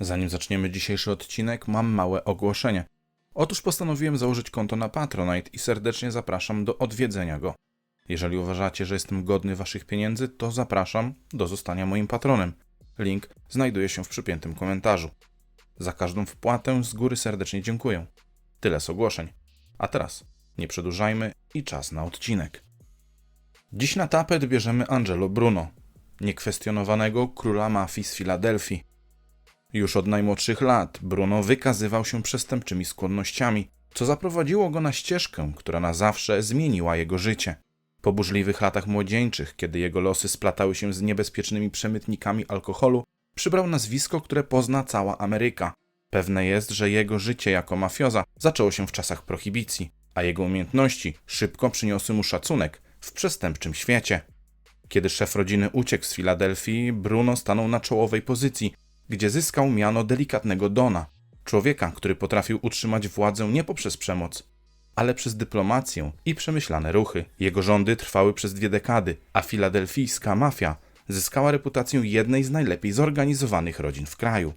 Zanim zaczniemy dzisiejszy odcinek, mam małe ogłoszenie. Otóż postanowiłem założyć konto na Patronite i serdecznie zapraszam do odwiedzenia go. Jeżeli uważacie, że jestem godny waszych pieniędzy, to zapraszam do zostania moim patronem. Link znajduje się w przypiętym komentarzu. Za każdą wpłatę z góry serdecznie dziękuję. Tyle z ogłoszeń. A teraz nie przedłużajmy i czas na odcinek. Dziś na tapet bierzemy Angelo Bruno, niekwestionowanego króla mafii z Filadelfii. Już od najmłodszych lat Bruno wykazywał się przestępczymi skłonnościami, co zaprowadziło go na ścieżkę, która na zawsze zmieniła jego życie. Po burzliwych latach młodzieńczych, kiedy jego losy splatały się z niebezpiecznymi przemytnikami alkoholu, przybrał nazwisko, które pozna cała Ameryka. Pewne jest, że jego życie jako mafioza zaczęło się w czasach prohibicji, a jego umiejętności szybko przyniosły mu szacunek w przestępczym świecie. Kiedy szef rodziny uciekł z Filadelfii, Bruno stanął na czołowej pozycji, gdzie zyskał miano delikatnego Dona, człowieka, który potrafił utrzymać władzę nie poprzez przemoc, ale przez dyplomację i przemyślane ruchy. Jego rządy trwały przez dwie dekady, a filadelfijska mafia zyskała reputację jednej z najlepiej zorganizowanych rodzin w kraju.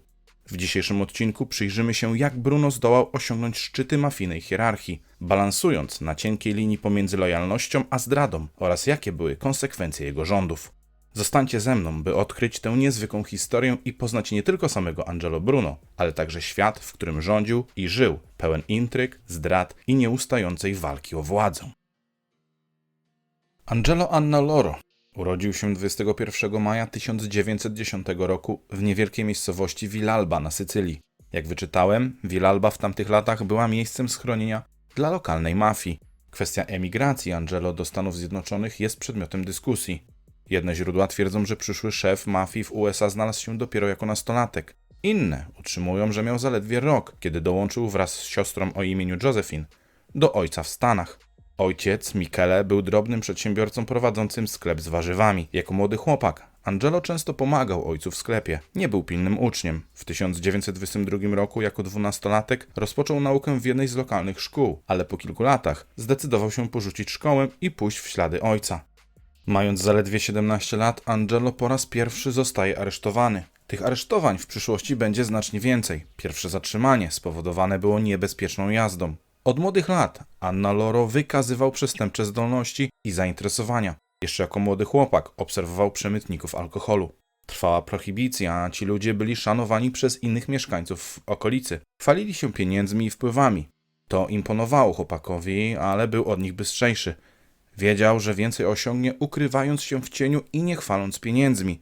W dzisiejszym odcinku przyjrzymy się, jak Bruno zdołał osiągnąć szczyty mafijnej hierarchii, balansując na cienkiej linii pomiędzy lojalnością a zdradą oraz jakie były konsekwencje jego rządów. Zostańcie ze mną, by odkryć tę niezwykłą historię i poznać nie tylko samego Angelo Bruno, ale także świat, w którym rządził i żył, pełen intryg, zdrad i nieustającej walki o władzę. Angelo Annaloro urodził się 21 maja 1910 roku w niewielkiej miejscowości Villalba na Sycylii. Jak wyczytałem, Villalba w tamtych latach była miejscem schronienia dla lokalnej mafii. Kwestia emigracji Angelo do Stanów Zjednoczonych jest przedmiotem dyskusji. Jedne źródła twierdzą, że przyszły szef mafii w USA znalazł się dopiero jako nastolatek. Inne utrzymują, że miał zaledwie rok, kiedy dołączył wraz z siostrą o imieniu Josephine do ojca w Stanach. Ojciec, Michele, był drobnym przedsiębiorcą prowadzącym sklep z warzywami. Jako młody chłopak, Angelo często pomagał ojcu w sklepie. Nie był pilnym uczniem. W 1922 roku, jako dwunastolatek, rozpoczął naukę w jednej z lokalnych szkół, ale po kilku latach zdecydował się porzucić szkołę i pójść w ślady ojca. Mając zaledwie 17 lat, Angelo po raz pierwszy zostaje aresztowany. Tych aresztowań w przyszłości będzie znacznie więcej. Pierwsze zatrzymanie spowodowane było niebezpieczną jazdą. Od młodych lat Anna Loro wykazywał przestępcze zdolności i zainteresowania. Jeszcze jako młody chłopak obserwował przemytników alkoholu. Trwała prohibicja, a ci ludzie byli szanowani przez innych mieszkańców okolicy. Chwalili się pieniędzmi i wpływami. To imponowało chłopakowi, ale był od nich bystrzejszy. Wiedział, że więcej osiągnie ukrywając się w cieniu i nie chwaląc pieniędzmi.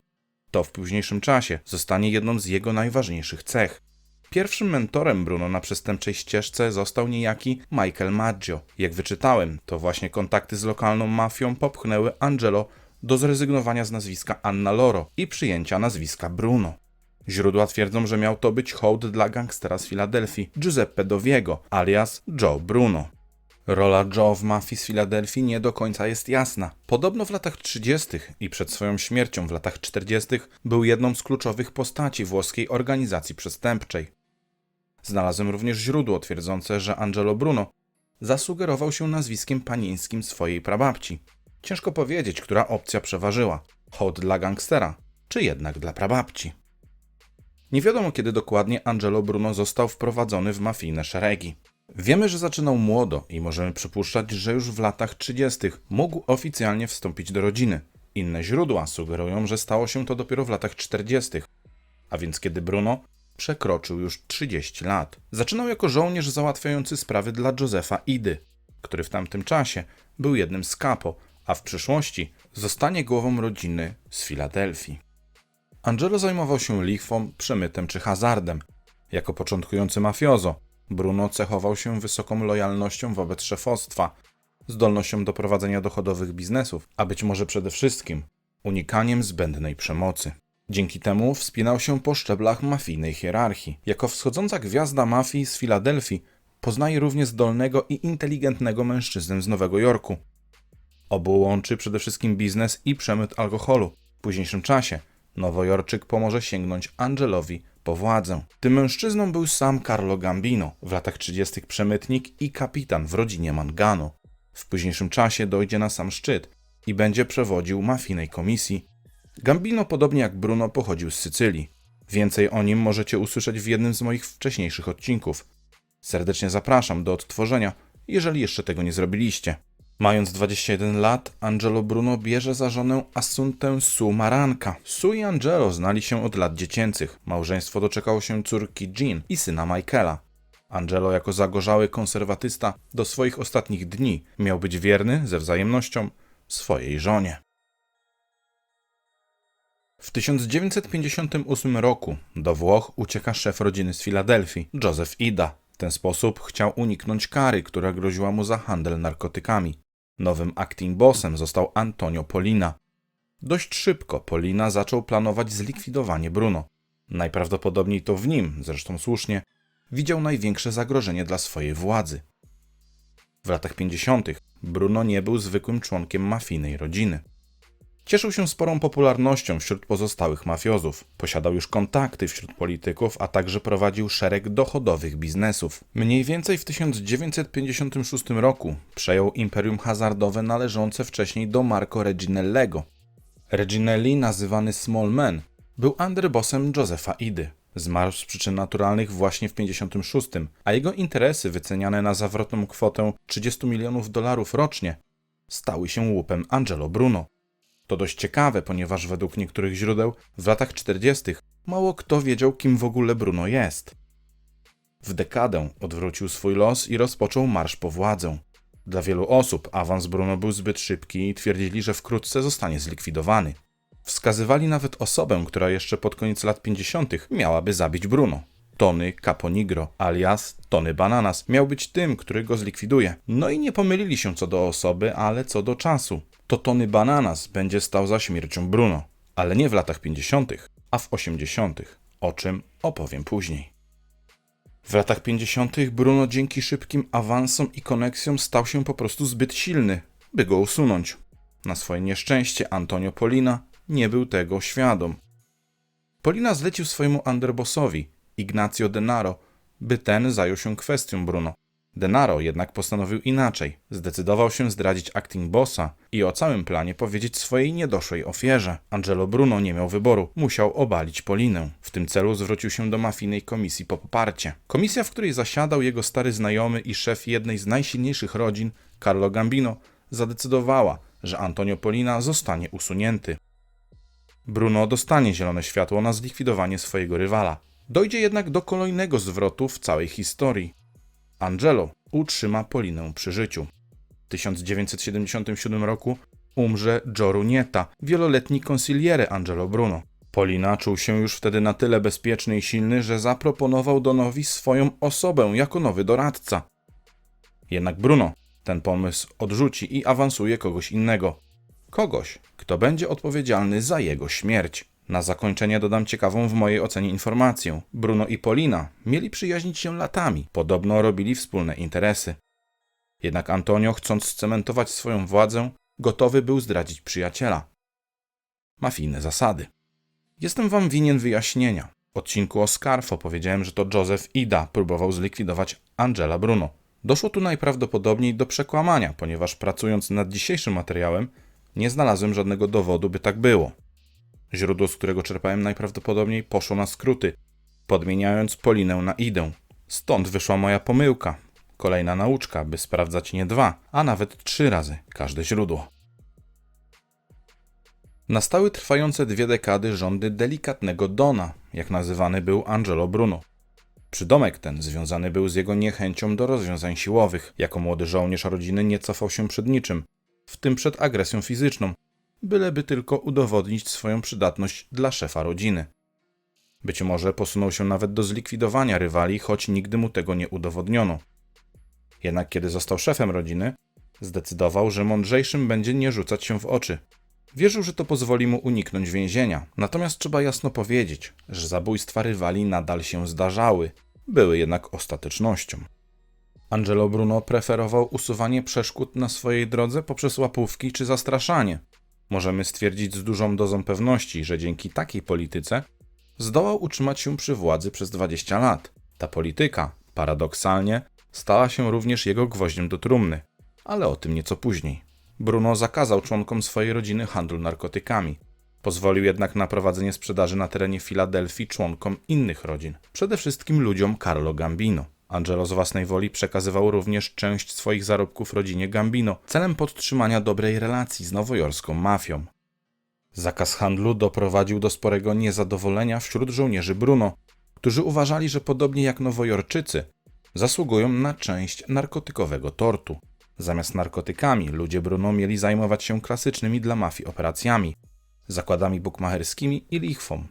To w późniejszym czasie zostanie jedną z jego najważniejszych cech. Pierwszym mentorem Bruno na przestępczej ścieżce został niejaki Michael Maggio. Jak wyczytałem, to właśnie kontakty z lokalną mafią popchnęły Angelo do zrezygnowania z nazwiska Anna Loro i przyjęcia nazwiska Bruno. Źródła twierdzą, że miał to być hołd dla gangstera z Filadelfii, Giuseppe Doviego, alias Joe Bruno. Rola Joe w mafii z Filadelfii nie do końca jest jasna. Podobno w latach 30. i przed swoją śmiercią w latach 40. był jedną z kluczowych postaci włoskiej organizacji przestępczej. Znalazłem również źródło twierdzące, że Angelo Bruno zasugerował się nazwiskiem panieńskim swojej prababci. Ciężko powiedzieć, która opcja przeważyła: hołd dla gangstera, czy jednak dla prababci. Nie wiadomo, kiedy dokładnie Angelo Bruno został wprowadzony w mafijne szeregi. Wiemy, że zaczynał młodo i możemy przypuszczać, że już w latach 30. mógł oficjalnie wstąpić do rodziny. Inne źródła sugerują, że stało się to dopiero w latach 40., a więc kiedy Bruno przekroczył już 30 lat. Zaczynał jako żołnierz załatwiający sprawy dla Józefa Idy, który w tamtym czasie był jednym z kapo, a w przyszłości zostanie głową rodziny z Filadelfii. Angelo zajmował się lichwą, przemytem czy hazardem. Jako początkujący mafiozo, Bruno cechował się wysoką lojalnością wobec szefostwa, zdolnością do prowadzenia dochodowych biznesów, a być może przede wszystkim unikaniem zbędnej przemocy. Dzięki temu wspinał się po szczeblach mafijnej hierarchii. Jako wschodząca gwiazda mafii z Filadelfii poznaje równie zdolnego i inteligentnego mężczyznę z Nowego Jorku. Obu łączy przede wszystkim biznes i przemyt alkoholu. W późniejszym czasie Nowojorczyk pomoże sięgnąć Angelowi po władzę. Tym mężczyzną był sam Carlo Gambino, w latach 30. przemytnik i kapitan w rodzinie Mangano. W późniejszym czasie dojdzie na sam szczyt i będzie przewodził mafijnej komisji. Gambino, podobnie jak Bruno, pochodził z Sycylii. Więcej o nim możecie usłyszeć w jednym z moich wcześniejszych odcinków. Serdecznie zapraszam do odtworzenia, jeżeli jeszcze tego nie zrobiliście. Mając 21 lat, Angelo Bruno bierze za żonę Assuntę Su Maranka. Su i Angelo znali się od lat dziecięcych. Małżeństwo doczekało się córki Jean i syna Michaela. Angelo jako zagorzały konserwatysta do swoich ostatnich dni miał być wierny ze wzajemnością swojej żonie. W 1958 roku do Włoch ucieka szef rodziny z Filadelfii, Joseph Ida. W ten sposób chciał uniknąć kary, która groziła mu za handel narkotykami. Nowym acting bossem został Antonio Polina. Dość szybko Polina zaczął planować zlikwidowanie Bruno. Najprawdopodobniej to w nim, zresztą słusznie, widział największe zagrożenie dla swojej władzy. W latach 50. Bruno nie był zwykłym członkiem mafijnej rodziny. Cieszył się sporą popularnością wśród pozostałych mafiozów. Posiadał już kontakty wśród polityków, a także prowadził szereg dochodowych biznesów. Mniej więcej w 1956 roku przejął imperium hazardowe należące wcześniej do Marco Reginellego. Reginelli, nazywany Small Man, był underbossem Josefa Idy. Zmarł z przyczyn naturalnych właśnie w 56, a jego interesy wyceniane na zawrotną kwotę 30 milionów dolarów rocznie stały się łupem Angelo Bruno. To dość ciekawe, ponieważ według niektórych źródeł w latach 40. mało kto wiedział, kim w ogóle Bruno jest. W dekadę odwrócił swój los i rozpoczął marsz po władzę. Dla wielu osób awans Bruno był zbyt szybki i twierdzili, że wkrótce zostanie zlikwidowany. Wskazywali nawet osobę, która jeszcze pod koniec lat 50. miałaby zabić Bruno. Tony Caponigro, alias Tony Bananas, miał być tym, który go zlikwiduje. No i nie pomylili się co do osoby, ale co do czasu. To Tony Bananas będzie stał za śmiercią Bruno, ale nie w latach 50., a w 80., o czym opowiem później. W latach 50. Bruno dzięki szybkim awansom i koneksjom stał się po prostu zbyt silny, by go usunąć. Na swoje nieszczęście Antonio Polina nie był tego świadom. Polina zlecił swojemu underbossowi, Ignacio Denaro, by ten zajął się kwestią Bruno. Denaro jednak postanowił inaczej. Zdecydował się zdradzić acting bossa i o całym planie powiedzieć swojej niedoszłej ofierze. Angelo Bruno nie miał wyboru, musiał obalić Polinę. W tym celu zwrócił się do mafijnej komisji po poparcie. Komisja, w której zasiadał jego stary znajomy i szef jednej z najsilniejszych rodzin, Carlo Gambino, zadecydowała, że Antonio Polina zostanie usunięty. Bruno dostanie zielone światło na zlikwidowanie swojego rywala. Dojdzie jednak do kolejnego zwrotu w całej historii. Angelo utrzyma Polinę przy życiu. W 1977 roku umrze Joru Nieta, wieloletni consigliere Angelo Bruno. Polina czuł się już wtedy na tyle bezpieczny i silny, że zaproponował Donowi swoją osobę jako nowy doradca. Jednak Bruno ten pomysł odrzuci i awansuje kogoś innego. Kogoś, kto będzie odpowiedzialny za jego śmierć. Na zakończenie dodam ciekawą w mojej ocenie informację. Bruno i Polina mieli przyjaźnić się latami, podobno robili wspólne interesy. Jednak Antonio, chcąc scementować swoją władzę, gotowy był zdradzić przyjaciela. Mafijne zasady. Jestem wam winien wyjaśnienia. W odcinku o Scarfo powiedziałem, że to Joseph Ida próbował zlikwidować Angela Bruno. Doszło tu najprawdopodobniej do przekłamania, ponieważ pracując nad dzisiejszym materiałem, nie znalazłem żadnego dowodu, by tak było. Źródło, z którego czerpałem najprawdopodobniej, poszło na skróty, podmieniając Polinę na Idę. Stąd wyszła moja pomyłka. Kolejna nauczka, by sprawdzać nie dwa, a nawet trzy razy każde źródło. Nastały trwające dwie dekady rządy delikatnego Dona, jak nazywany był Angelo Bruno. Przydomek ten związany był z jego niechęcią do rozwiązań siłowych. Jako młody żołnierz rodziny nie cofał się przed niczym, w tym przed agresją fizyczną, byleby tylko udowodnić swoją przydatność dla szefa rodziny. Być może posunął się nawet do zlikwidowania rywali, choć nigdy mu tego nie udowodniono. Jednak kiedy został szefem rodziny, zdecydował, że mądrzejszym będzie nie rzucać się w oczy. Wierzył, że to pozwoli mu uniknąć więzienia. Natomiast trzeba jasno powiedzieć, że zabójstwa rywali nadal się zdarzały, były jednak ostatecznością. Angelo Bruno preferował usuwanie przeszkód na swojej drodze poprzez łapówki czy zastraszanie. Możemy stwierdzić z dużą dozą pewności, że dzięki takiej polityce zdołał utrzymać się przy władzy przez 20 lat. Ta polityka, paradoksalnie, stała się również jego gwoździem do trumny, ale o tym nieco później. Bruno zakazał członkom swojej rodziny handlu narkotykami. Pozwolił jednak na prowadzenie sprzedaży na terenie Filadelfii członkom innych rodzin, przede wszystkim ludziom Carlo Gambino. Angelo z własnej woli przekazywał również część swoich zarobków rodzinie Gambino celem podtrzymania dobrej relacji z nowojorską mafią. Zakaz handlu doprowadził do sporego niezadowolenia wśród żołnierzy Bruno, którzy uważali, że podobnie jak Nowojorczycy, zasługują na część narkotykowego tortu. Zamiast narkotykami, ludzie Bruno mieli zajmować się klasycznymi dla mafii operacjami, zakładami bukmacherskimi i lichwą.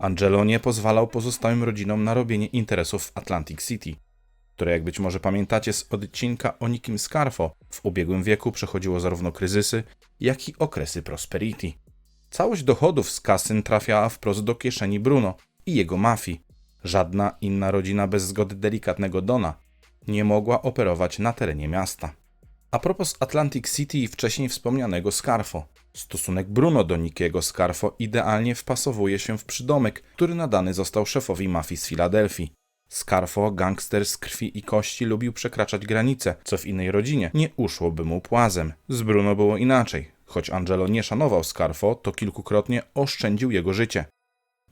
Angelo nie pozwalał pozostałym rodzinom na robienie interesów w Atlantic City, które, jak być może pamiętacie z odcinka o Nikim Scarfo, w ubiegłym wieku przechodziło zarówno kryzysy, jak i okresy prosperity. Całość dochodów z kasyn trafiała wprost do kieszeni Bruno i jego mafii. Żadna inna rodzina bez zgody delikatnego Dona nie mogła operować na terenie miasta. A propos Atlantic City i wcześniej wspomnianego Scarfo, stosunek Bruno do Nikiego Scarfo idealnie wpasowuje się w przydomek, który nadany został szefowi mafii z Filadelfii. Scarfo, gangster z krwi i kości, lubił przekraczać granice, co w innej rodzinie nie uszłoby mu płazem. Z Bruno było inaczej. Choć Angelo nie szanował Scarfo, to kilkukrotnie oszczędził jego życie.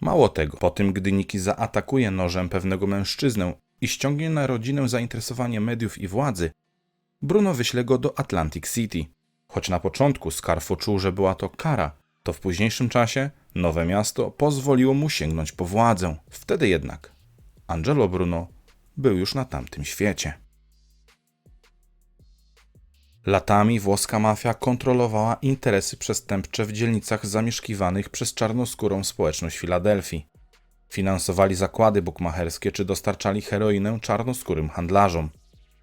Mało tego, po tym gdy Niki zaatakuje nożem pewnego mężczyznę i ściągnie na rodzinę zainteresowanie mediów i władzy, Bruno wyśle go do Atlantic City. Choć na początku Scarfo czuł, że była to kara, to w późniejszym czasie nowe miasto pozwoliło mu sięgnąć po władzę. Wtedy jednak Angelo Bruno był już na tamtym świecie. Latami włoska mafia kontrolowała interesy przestępcze w dzielnicach zamieszkiwanych przez czarnoskórą społeczność Filadelfii. Finansowali zakłady bukmacherskie czy dostarczali heroinę czarnoskórym handlarzom.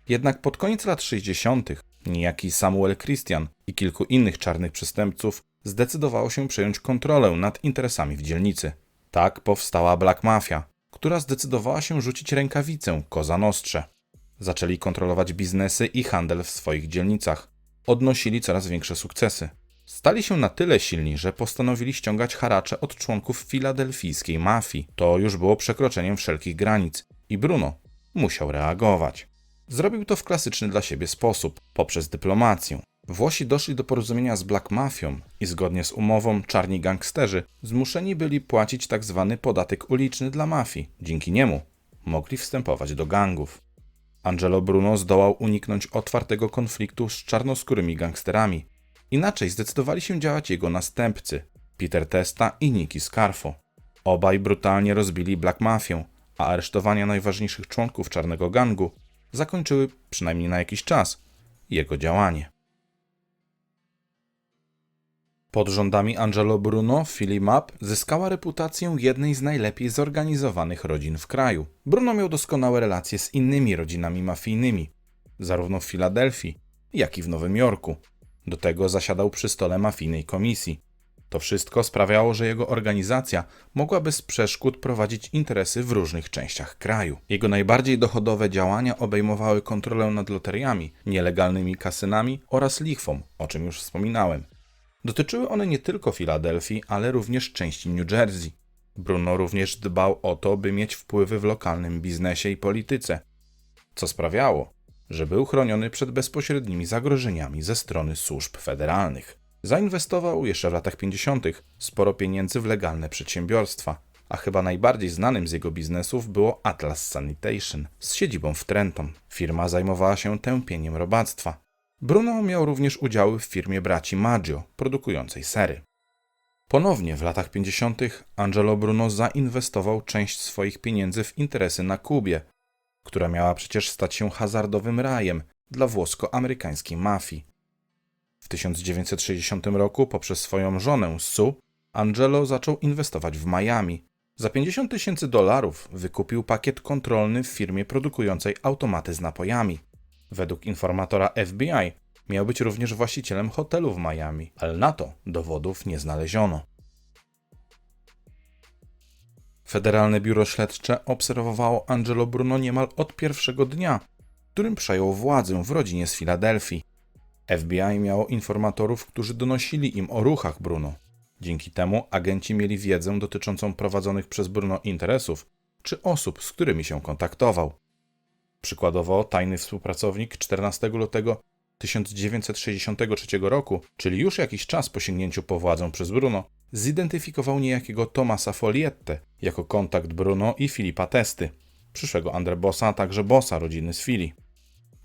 Jednak pod koniec lat 60. niejaki Samuel Christian i kilku innych czarnych przestępców zdecydowało się przejąć kontrolę nad interesami w dzielnicy. Tak powstała Black Mafia, która zdecydowała się rzucić rękawicę Koza Nostrze. Zaczęli kontrolować biznesy i handel w swoich dzielnicach. Odnosili coraz większe sukcesy. Stali się na tyle silni, że postanowili ściągać haracze od członków filadelfijskiej mafii. To już było przekroczeniem wszelkich granic i Bruno musiał reagować. Zrobił to w klasyczny dla siebie sposób, poprzez dyplomację. Włosi doszli do porozumienia z Black Mafią i zgodnie z umową czarni gangsterzy zmuszeni byli płacić tzw. Tak podatek uliczny dla mafii. Dzięki niemu mogli wstępować do gangów. Angelo Bruno zdołał uniknąć otwartego konfliktu z czarnoskórymi gangsterami. Inaczej zdecydowali się działać jego następcy, Peter Testa i Nicky Scarfo. Obaj brutalnie rozbili Black Mafię, a aresztowania najważniejszych członków czarnego gangu zakończyły, przynajmniej na jakiś czas, jego działanie. Pod rządami Angelo Bruno, Philly Map zyskała reputację jednej z najlepiej zorganizowanych rodzin w kraju. Bruno miał doskonałe relacje z innymi rodzinami mafijnymi, zarówno w Filadelfii, jak i w Nowym Jorku. Do tego zasiadał przy stole mafijnej komisji. To wszystko sprawiało, że jego organizacja mogła bez przeszkód prowadzić interesy w różnych częściach kraju. Jego najbardziej dochodowe działania obejmowały kontrolę nad loteriami, nielegalnymi kasynami oraz lichwą, o czym już wspominałem. Dotyczyły one nie tylko Filadelfii, ale również części New Jersey. Bruno również dbał o to, by mieć wpływy w lokalnym biznesie i polityce, co sprawiało, że był chroniony przed bezpośrednimi zagrożeniami ze strony służb federalnych. Zainwestował jeszcze w latach 50. sporo pieniędzy w legalne przedsiębiorstwa, a chyba najbardziej znanym z jego biznesów było Atlas Sanitation z siedzibą w Trenton. Firma zajmowała się tępieniem robactwa. Bruno miał również udziały w firmie braci Maggio, produkującej sery. Ponownie w latach 50. Angelo Bruno zainwestował część swoich pieniędzy w interesy na Kubie, która miała przecież stać się hazardowym rajem dla włosko-amerykańskiej mafii. W 1960 roku poprzez swoją żonę Sue Angelo zaczął inwestować w Miami. Za 50 tysięcy dolarów wykupił pakiet kontrolny w firmie produkującej automaty z napojami. Według informatora FBI miał być również właścicielem hotelu w Miami, ale na to dowodów nie znaleziono. Federalne Biuro Śledcze obserwowało Angelo Bruno niemal od pierwszego dnia, którym przejął władzę w rodzinie z Filadelfii. FBI miało informatorów, którzy donosili im o ruchach Bruno. Dzięki temu agenci mieli wiedzę dotyczącą prowadzonych przez Bruno interesów czy osób, z którymi się kontaktował. Przykładowo, tajny współpracownik 14 lutego 1963 roku, czyli już jakiś czas po sięgnięciu po władzę przez Bruno, zidentyfikował niejakiego Tomasa Foliette jako kontakt Bruno i Filipa Testy, przyszłego Andrebosa, a także bossa rodziny z Fili.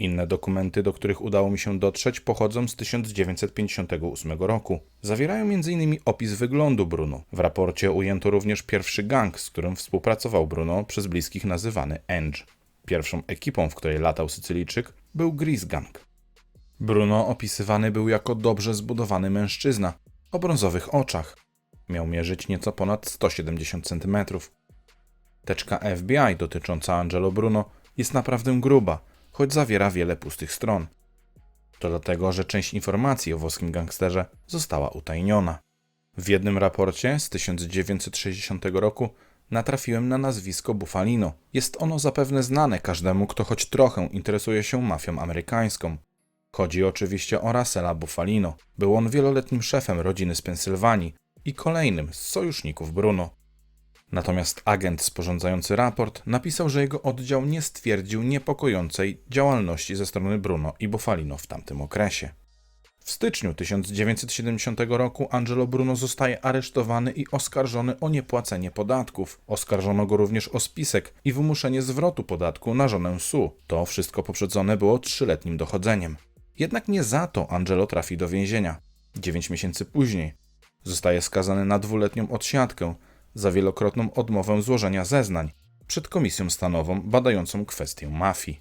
Inne dokumenty, do których udało mi się dotrzeć, pochodzą z 1958 roku. Zawierają m.in. opis wyglądu Bruno. W raporcie ujęto również pierwszy gang, z którym współpracował Bruno, przez bliskich nazywany Eng. Pierwszą ekipą, w której latał Sycylijczyk, był Gris Gang. Bruno opisywany był jako dobrze zbudowany mężczyzna o brązowych oczach. Miał mierzyć nieco ponad 170 cm. Teczka FBI dotycząca Angelo Bruno jest naprawdę gruba, choć zawiera wiele pustych stron. To dlatego, że część informacji o włoskim gangsterze została utajniona. W jednym raporcie z 1960 roku natrafiłem na nazwisko Buffalino. Jest ono zapewne znane każdemu, kto choć trochę interesuje się mafią amerykańską. Chodzi oczywiście o Russella Buffalino. Był on wieloletnim szefem rodziny z Pensylwanii i kolejnym z sojuszników Bruno. Natomiast agent sporządzający raport napisał, że jego oddział nie stwierdził niepokojącej działalności ze strony Bruno i Buffalino w tamtym okresie. W styczniu 1970 roku Angelo Bruno zostaje aresztowany i oskarżony o niepłacenie podatków. Oskarżono go również o spisek i wymuszenie zwrotu podatku na żonę Su. To wszystko poprzedzone było trzyletnim dochodzeniem. Jednak nie za to Angelo trafi do więzienia. Dziewięć miesięcy później zostaje skazany na dwuletnią odsiadkę za wielokrotną odmowę złożenia zeznań przed komisją stanową badającą kwestię mafii.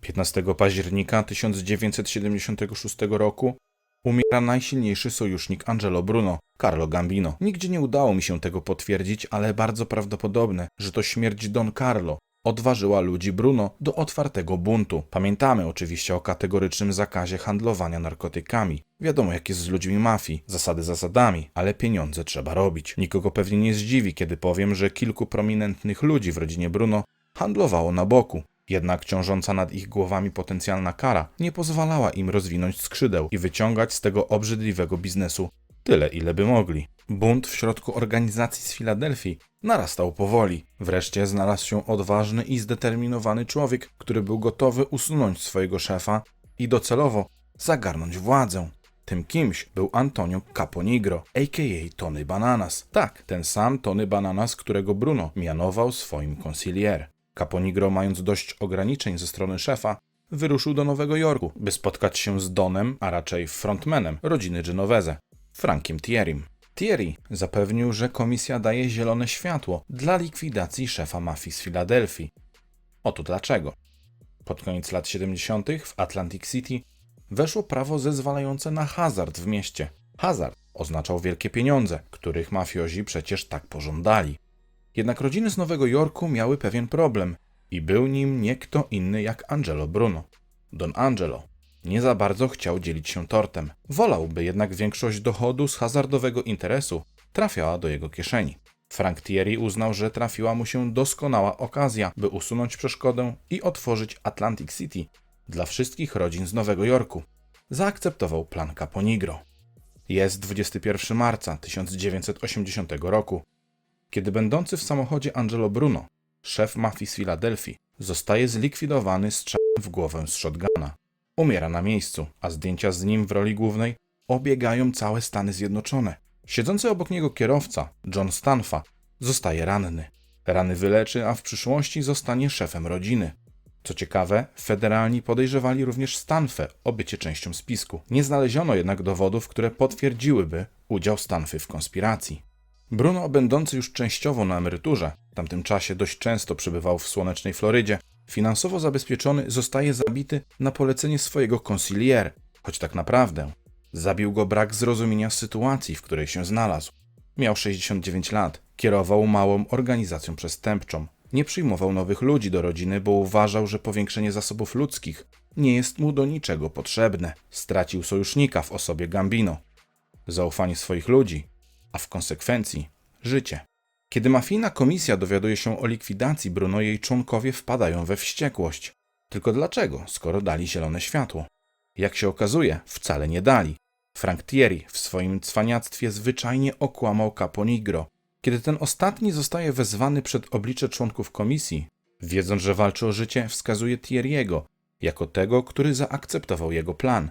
15 października 1976 roku umiera najsilniejszy sojusznik Angelo Bruno, Carlo Gambino. Nigdzie nie udało mi się tego potwierdzić, ale bardzo prawdopodobne, że to śmierć Don Carlo odważyła ludzi Bruno do otwartego buntu. Pamiętamy oczywiście o kategorycznym zakazie handlowania narkotykami. Wiadomo, jak jest z ludźmi mafii, zasady zasadami, ale pieniądze trzeba robić. Nikogo pewnie nie zdziwi, kiedy powiem, że kilku prominentnych ludzi w rodzinie Bruno handlowało na boku. Jednak ciążąca nad ich głowami potencjalna kara nie pozwalała im rozwinąć skrzydeł i wyciągać z tego obrzydliwego biznesu tyle, ile by mogli. Bunt w środku organizacji z Filadelfii narastał powoli. Wreszcie znalazł się odważny i zdeterminowany człowiek, który był gotowy usunąć swojego szefa i docelowo zagarnąć władzę. Tym kimś był Antonio Caponigro, a.k.a. Tony Bananas. Tak, ten sam Tony Bananas, którego Bruno mianował swoim concilier. Caponigro, mając dość ograniczeń ze strony szefa, wyruszył do Nowego Jorku, by spotkać się z Donem, a raczej frontmanem rodziny Genovese, Frankiem Thierrym. Thierry zapewnił, że komisja daje zielone światło dla likwidacji szefa mafii z Filadelfii. Oto dlaczego. Pod koniec lat 70. w Atlantic City weszło prawo zezwalające na hazard w mieście. Hazard oznaczał wielkie pieniądze, których mafiozi przecież tak pożądali. Jednak rodziny z Nowego Jorku miały pewien problem i był nim nie kto inny jak Angelo Bruno. Don Angelo nie za bardzo chciał dzielić się tortem. Wolałby jednak większość dochodu z hazardowego interesu trafiała do jego kieszeni. Frank Thierry uznał, że trafiła mu się doskonała okazja, by usunąć przeszkodę i otworzyć Atlantic City dla wszystkich rodzin z Nowego Jorku. Zaakceptował plan Caponigro. Jest 21 marca 1980 roku, kiedy będący w samochodzie Angelo Bruno, szef mafii z Filadelfii, zostaje zlikwidowany strzałem w głowę z shotguna. Umiera na miejscu, a zdjęcia z nim w roli głównej obiegają całe Stany Zjednoczone. Siedzący obok niego kierowca, John Stanfa, zostaje ranny. Rany wyleczy, a w przyszłości zostanie szefem rodziny. Co ciekawe, federalni podejrzewali również Stanfę o bycie częścią spisku. Nie znaleziono jednak dowodów, które potwierdziłyby udział Stanfy w konspiracji. Bruno, będący już częściowo na emeryturze, w tamtym czasie dość często przebywał w słonecznej Florydzie, finansowo zabezpieczony zostaje zabity na polecenie swojego concilier, choć tak naprawdę zabił go brak zrozumienia sytuacji, w której się znalazł. Miał 69 lat, kierował małą organizacją przestępczą, nie przyjmował nowych ludzi do rodziny, bo uważał, że powiększenie zasobów ludzkich nie jest mu do niczego potrzebne. Stracił sojusznika w osobie Gambino, zaufanie swoich ludzi, a w konsekwencji życie. Kiedy mafijna komisja dowiaduje się o likwidacji Bruno, jej członkowie wpadają we wściekłość. Tylko dlaczego, skoro dali zielone światło? Jak się okazuje, wcale nie dali. Frank Thierry w swoim cwaniactwie zwyczajnie okłamał Caponigro. Kiedy ten ostatni zostaje wezwany przed oblicze członków komisji, wiedząc, że walczy o życie, wskazuje Thierry'ego jako tego, który zaakceptował jego plan.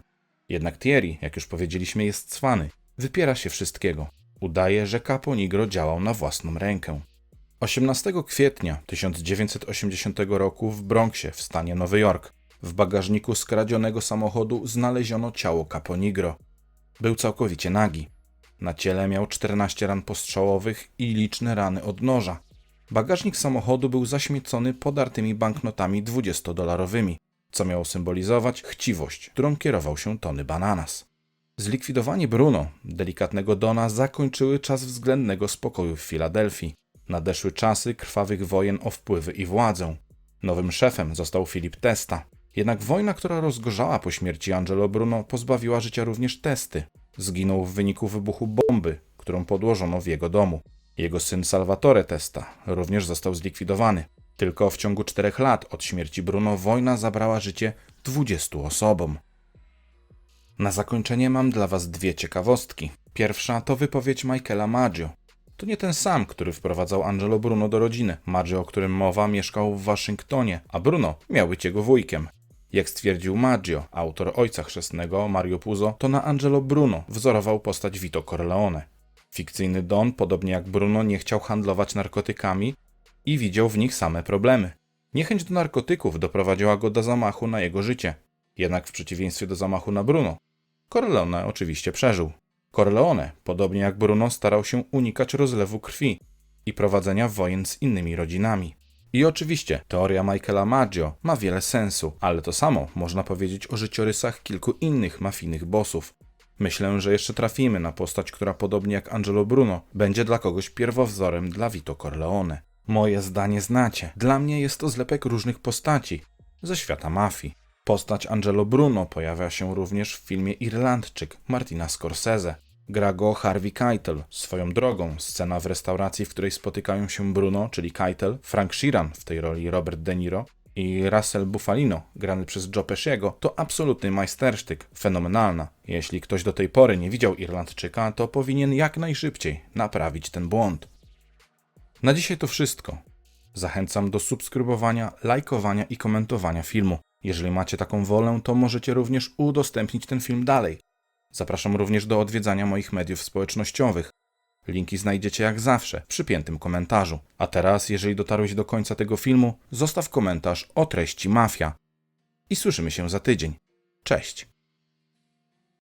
Jednak Thierry, jak już powiedzieliśmy, jest cwany. Wypiera się wszystkiego. Udaje, że Capo Nigro działał na własną rękę. 18 kwietnia 1980 roku w Bronxie w stanie Nowy Jork w bagażniku skradzionego samochodu znaleziono ciało Capo Nigro. Był całkowicie nagi. Na ciele miał 14 ran postrzałowych i liczne rany od noża. Bagażnik samochodu był zaśmiecony podartymi banknotami 20-dolarowymi, co miało symbolizować chciwość, którą kierował się Tony Bananas. Zlikwidowanie Bruno, delikatnego Dona, zakończyły czas względnego spokoju w Filadelfii. Nadeszły czasy krwawych wojen o wpływy i władzę. Nowym szefem został Filip Testa. Jednak wojna, która rozgorzała po śmierci Angelo Bruno, pozbawiła życia również Testy. Zginął w wyniku wybuchu bomby, którą podłożono w jego domu. Jego syn Salvatore Testa również został zlikwidowany. Tylko w ciągu czterech lat od śmierci Bruno wojna zabrała życie 20 osobom. Na zakończenie mam dla Was dwie ciekawostki. Pierwsza to wypowiedź Michaela Maggio. To nie ten sam, który wprowadzał Angelo Bruno do rodziny. Maggio, o którym mowa, mieszkał w Waszyngtonie, a Bruno miał być jego wujkiem. Jak stwierdził Maggio, autor Ojca Chrzestnego, Mario Puzo, to na Angelo Bruno wzorował postać Vito Corleone. Fikcyjny Don, podobnie jak Bruno, nie chciał handlować narkotykami i widział w nich same problemy. Niechęć do narkotyków doprowadziła go do zamachu na jego życie. Jednak w przeciwieństwie do zamachu na Bruno, Corleone oczywiście przeżył. Corleone, podobnie jak Bruno, starał się unikać rozlewu krwi i prowadzenia wojen z innymi rodzinami. I oczywiście teoria Michaela Maggio ma wiele sensu, ale to samo można powiedzieć o życiorysach kilku innych mafijnych bossów. Myślę, że jeszcze trafimy na postać, która podobnie jak Angelo Bruno będzie dla kogoś pierwowzorem dla Vito Corleone. Moje zdanie znacie. Dla mnie jest to zlepek różnych postaci ze świata mafii. Postać Angelo Bruno pojawia się również w filmie Irlandczyk Martina Scorsese. Gra go Harvey Keitel. Swoją drogą, scena w restauracji, w której spotykają się Bruno, czyli Keitel, Frank Sheeran, w tej roli Robert De Niro, i Russell Buffalino, grany przez Joe Pesciego, to absolutny majstersztyk, fenomenalna. Jeśli ktoś do tej pory nie widział Irlandczyka, to powinien jak najszybciej naprawić ten błąd. Na dzisiaj to wszystko. Zachęcam do subskrybowania, lajkowania i komentowania filmu. Jeżeli macie taką wolę, to możecie również udostępnić ten film dalej. Zapraszam również do odwiedzania moich mediów społecznościowych. Linki znajdziecie jak zawsze w przypiętym komentarzu. A teraz, jeżeli dotarłeś do końca tego filmu, zostaw komentarz o treści mafia. I słyszymy się za tydzień. Cześć!